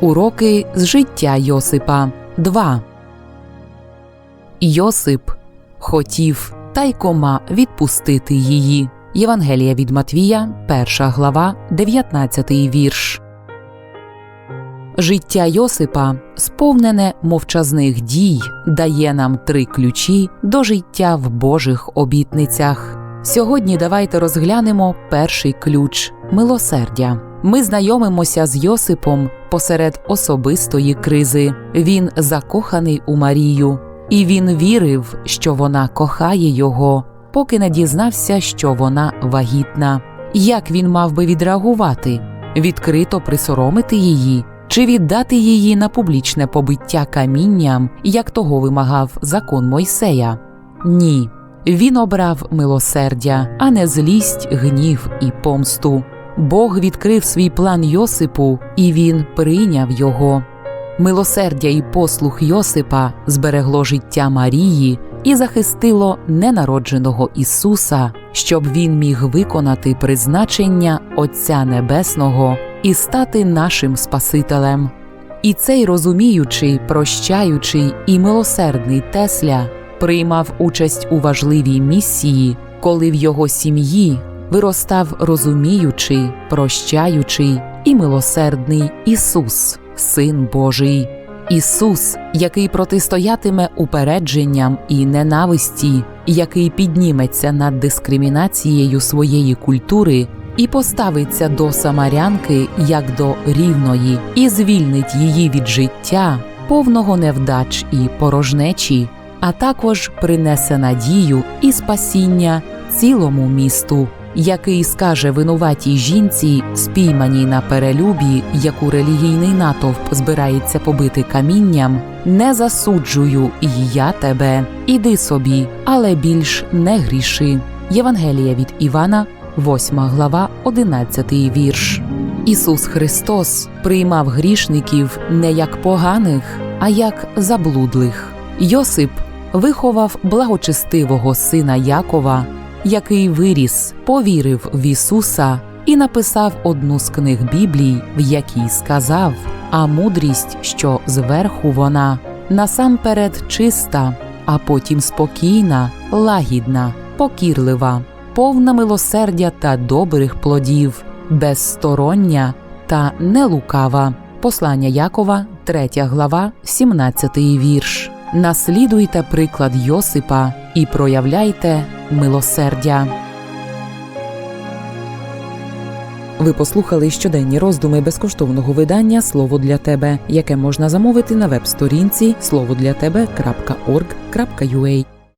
Уроки з життя Йосипа 2. Йосип хотів тайкома відпустити її. Євангелія від Матвія, 1 глава, 19 вірш. Життя Йосипа, сповнене мовчазних дій, дає нам три ключі до життя в Божих обітницях. Сьогодні давайте розглянемо перший ключ милосердя. Ми знайомимося з Йосипом посеред особистої кризи. Він закоханий у Марію, і він вірив, що вона кохає його, поки не дізнався, що вона вагітна. Як він мав би відреагувати? Відкрито присоромити її чи віддати її на публічне побиття камінням, як того вимагав закон Мойсея? Ні. Він обрав милосердя, а не злість, гнів і помсту. Бог відкрив свій план Йосипу, і він прийняв його. Милосердя і послух Йосипа зберегло життя Марії і захистило ненародженого Ісуса, щоб він міг виконати призначення Отця Небесного і стати нашим Спасителем. І цей розуміючий, прощаючий і милосердний Тесля приймав участь у важливій місії, коли в його сім'ї виростав розуміючий, прощаючий і милосердний Ісус, Син Божий. Ісус, який протистоятиме упередженням і ненависті, який підніметься над дискримінацією своєї культури і поставиться до самарянки як до рівної, і звільнить її від життя, повного невдач і порожнечі, а також принесе надію і спасіння цілому місту який скаже винуватій жінці, спійманій на перелюбі, яку релігійний натовп збирається побити камінням, не засуджую і я тебе, іди собі, але більш не гріши. Євангелія від Івана, 8 глава, 11 вірш. Ісус Христос приймав грішників не як поганих, а як заблудлих. Йосип виховав благочестивого сина Якова який виріс, повірив в Ісуса і написав одну з книг Біблії, в якій сказав: А мудрість, що зверху вона, насамперед чиста, а потім спокійна, лагідна, покірлива, повна милосердя та добрих плодів, безстороння та нелукава. Послання Якова, 3 глава, 17 вірш. Наслідуйте приклад Йосипа і проявляйте милосердя. Ви послухали щоденні роздуми безкоштовного видання Слово для тебе, яке можна замовити на веб-сторінці слово для тебе.орг.ua